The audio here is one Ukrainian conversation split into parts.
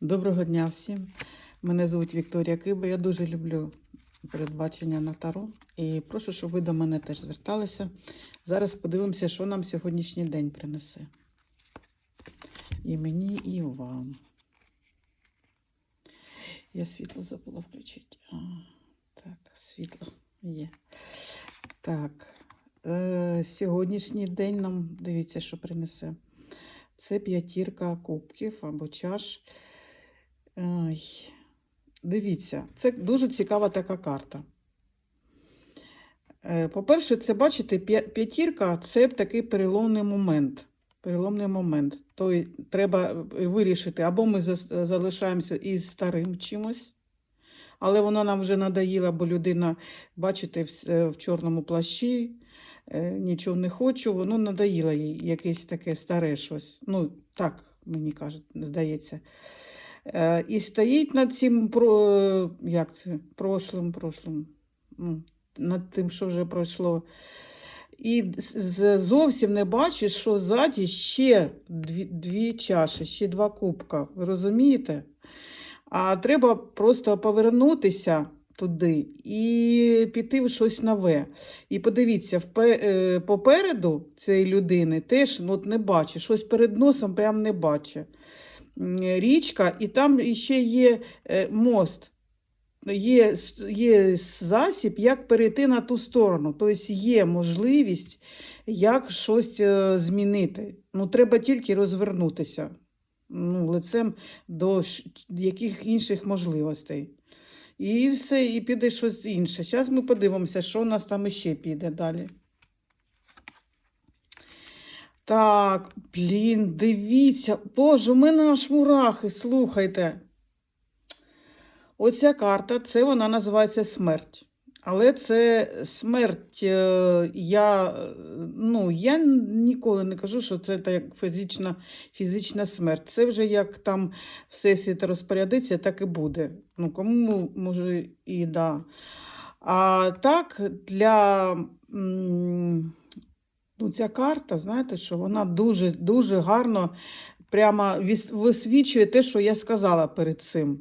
Доброго дня всім. Мене звуть Вікторія Киба. Я дуже люблю передбачення на таро. І прошу, щоб ви до мене теж зверталися. Зараз подивимося, що нам сьогоднішній день принесе. І мені, і вам. Я світло забула включити. А, так, світло є. Так. Е, сьогоднішній день нам дивіться, що принесе. Це п'ятірка кубків або чаш. Ой, дивіться, це дуже цікава така карта. Е, По-перше, це, бачите, п'ятірка це такий переломний момент. Переломний момент. Тобто треба вирішити, або ми залишаємося із старим чимось, але воно нам вже надоїло, бо людина, бачите, е, в чорному плащі, е, нічого не хочу, воно надоїло їй якесь таке старе щось. Ну, так, мені кажуть, здається. Е, І стоїть над цим про, е, як це, прошлим, прошлим, ну, над тим, що вже пройшло. І зовсім не бачиш, що ззаді ще дві, дві чаші, ще два кубка. Ви розумієте? А треба просто повернутися туди і піти в щось нове. І подивіться, е, попереду цієї людини теж ну, от не бачить, щось перед носом прям не бачить. Річка, і там ще є е, мост. Є, є засіб, як перейти на ту сторону. Тобто є можливість, як щось е, змінити. Ну, треба тільки розвернутися ну, лицем до яких інших можливостей. І все, і піде щось інше. Зараз ми подивимося, що у нас там іще піде далі. Так, блін, дивіться. Боже, у мене аж мурахи, слухайте. Оця карта, це вона називається смерть. Але це смерть. е, Я, ну, я ніколи не кажу, що це так фізична, фізична смерть. Це вже як там Всесвіт розпорядиться, так і буде. Ну, кому може і да. А так, для ну, ця карта, знаєте, що вона дуже, дуже гарно прямо висвічує те, що я сказала перед цим.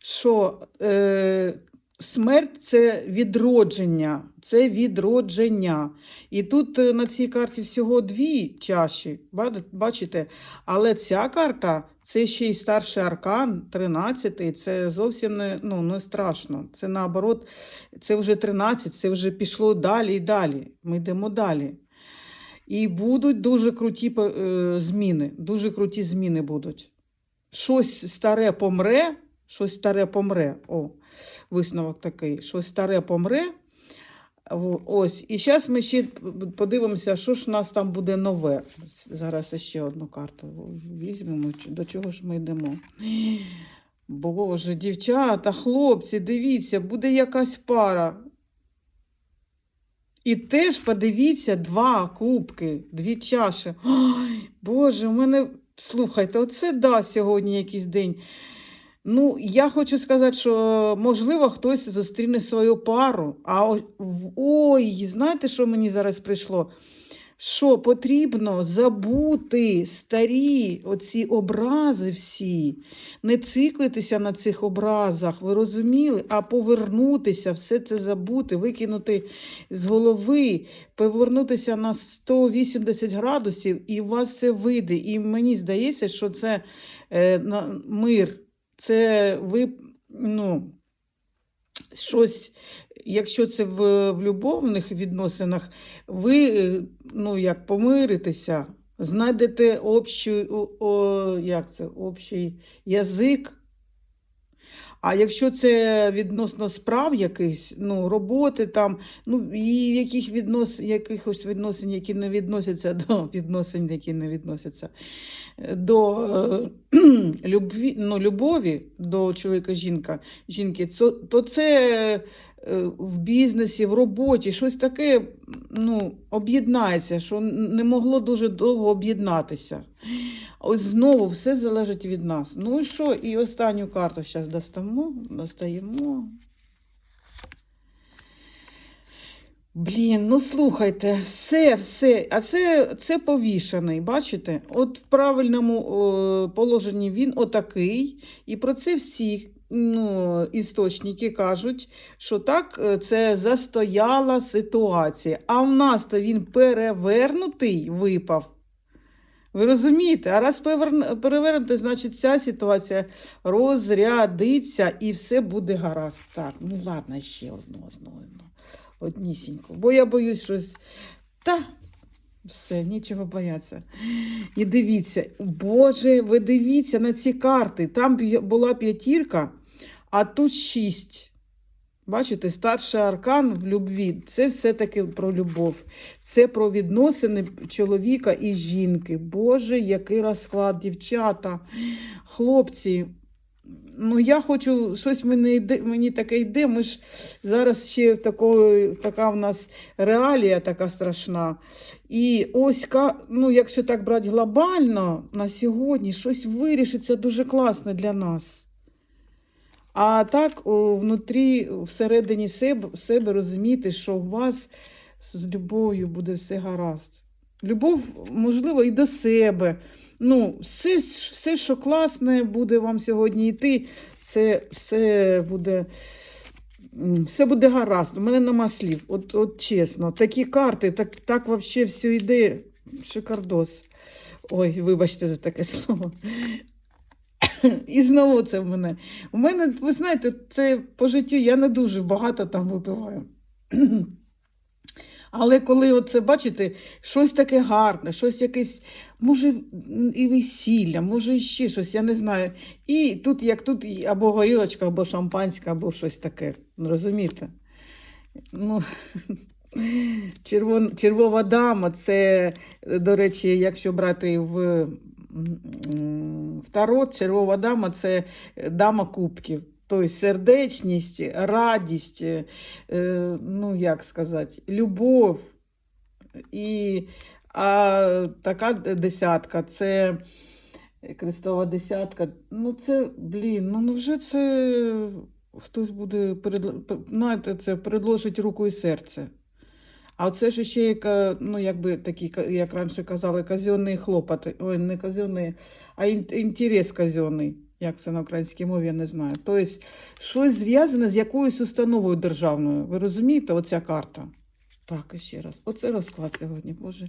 Що е, смерть це відродження, це відродження. І тут е, на цій карті всього дві чаші, бачите? Але ця карта це ще й старший аркан, 13-й, це зовсім не, ну, не страшно. Це наоборот, це вже 13, це вже пішло далі і далі. Ми йдемо далі. І будуть дуже круті е, зміни. Дуже круті зміни будуть. Щось старе помре, щось старе помре. О, висновок такий. Щось старе помре. Ось. І зараз ми ще подивимося, що ж у нас там буде нове. Зараз ще одну карту візьмемо. До чого ж ми йдемо? Боже, дівчата, хлопці, дивіться, буде якась пара. І теж подивіться два кубки, дві чаші. Ой, Боже, у мене, слухайте, оце да сьогодні якийсь день. Ну, я хочу сказати, що можливо хтось зустріне свою пару. А ой, знаєте, що мені зараз прийшло? Що потрібно забути старі оці образи всі, не циклитися на цих образах, ви розуміли, а повернутися, все це забути, викинути з голови, повернутися на 180 градусів, і у вас все вийде. І мені здається, що це е, мир, це ви, ну, щось, якщо це в, в любовних відносинах, ви, е, ну, як помиритеся, знайдете общий, о, о, як це, общий язик. А якщо це відносно справ якихось, ну, роботи там, ну, і яких віднос, якихось відносин, які не відносяться до відносин, які не відносяться до е, любві, ну, любові до чоловіка жінка, жінки, то, це в бізнесі, в роботі щось таке ну, об'єднається, що не могло дуже довго об'єднатися. Ось знову все залежить від нас. Ну і що? І останню карту зараз достаємо, достаємо. Блін, ну слухайте, все, все. А це, це повішений, бачите? От в правильному о, положенні він отакий. І про це всі ну, істочники кажуть, що так, е, це застояла ситуація. А в нас то він перевернутий випав. Ви розумієте? А раз перевер- перевернутий, значить ця ситуація розрядиться і все буде гаразд. Так, ну ладно, ще одну, одну, одну. Однісіньку. Бо я боюсь щось. Та все, нічого бояться. І дивіться, Боже, ви дивіться на ці карти. Там була п'ятірка, а тут шість. Бачите, старший аркан в любві це все-таки про любов. Це про відносини чоловіка і жінки. Боже, який розклад, дівчата, хлопці. Ну, я хочу, щось мені, йде, мені таке йде. Ми ж зараз ще в така в нас реалія така страшна. І ось, ну, якщо так брати глобально на сьогодні, щось вирішиться дуже класно для нас. А так, внутрі, всередині себе, себе розуміти, що у вас з любов'ю буде все гаразд. Любов, можливо, і до себе. Ну, все, все, що класне буде вам сьогодні йти, це все буде. Все буде гаразд. У мене нема слів. От, от чесно, такі карти, так, так взагалі все йде. Шикардос. Ой, вибачте за таке слово. І знову це в мене. У мене, ви знаєте, це по життю я не дуже багато там випиваю. Але коли оце, бачите, щось таке гарне, щось якесь, може, і весілля, може, і ще щось, я не знаю. І тут, як тут, або горілочка, або шампанське, або щось таке. Розумієте? Ну, червон, червова дама, це, до речі, якщо брати в, в червова дама це дама кубків. Тобто сердечність, радість, е, е, ну як сказати, любов. І, а така десятка це Крестова десятка. Ну це, блін, ну невже це хтось буде знаєте, це предложить руку і серце. А це ж ще яка, ну, якби такі, як раніше казали, казенні хлопоти. Ой, не казенні, а інтерес казенний. Як це на українській мові, я не знаю. Тобто, щось зв'язане з якоюсь установою державною. Ви розумієте, оця карта? Так, ще раз. Оце розклад сьогодні, Боже.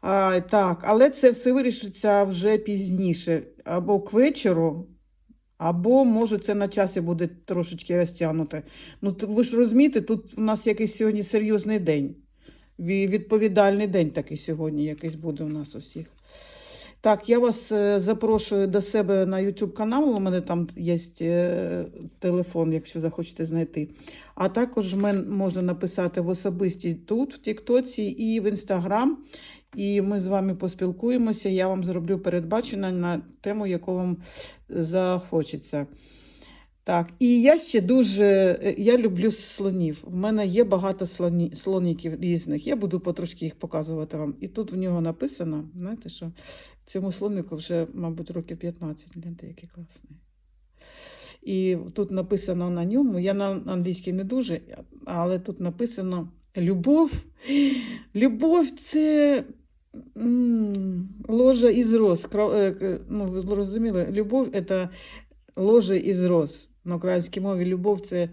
А, так, але це все вирішиться вже пізніше. Або к вечору, або, може, це на часі буде трошечки розтягнуте. Ну, ви ж розумієте, тут у нас якийсь сьогодні серйозний день. Відповідальний день такий сьогодні якийсь буде у нас у всіх. Так, я вас е, запрошую до себе на YouTube канал. У мене там є е, телефон, якщо захочете знайти. А також мен можна написати в особисті тут, в Тіктоці і в Інстаграм. І ми з вами поспілкуємося. Я вам зроблю передбачення на тему, яку вам захочеться. Так, і я ще дуже я люблю слонів. В мене є багато слоні, слоніків різних. Я буду потрошки їх показувати вам. І тут в нього написано, знаєте що, цьому слонику вже, мабуть, років 15. Гляньте, який класний. І тут написано на ньому, я на англійській не дуже, але тут написано любов. Любов це ложа із роз. К- Ну, ви зрозуміли, любов це ложа із роз. На українській мові любов це, е,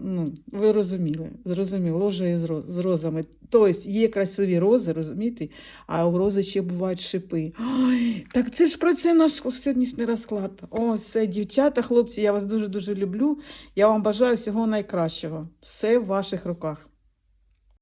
ну, ви розуміли, зрозуміли, ложа із роз, з розами. Тобто є красиві рози, розумієте, а у рози ще бувають шипи. Ой, так це ж про це наш сьогоднішній розклад. О, все, дівчата, хлопці, я вас дуже-дуже люблю. Я вам бажаю всього найкращого. Все в ваших руках.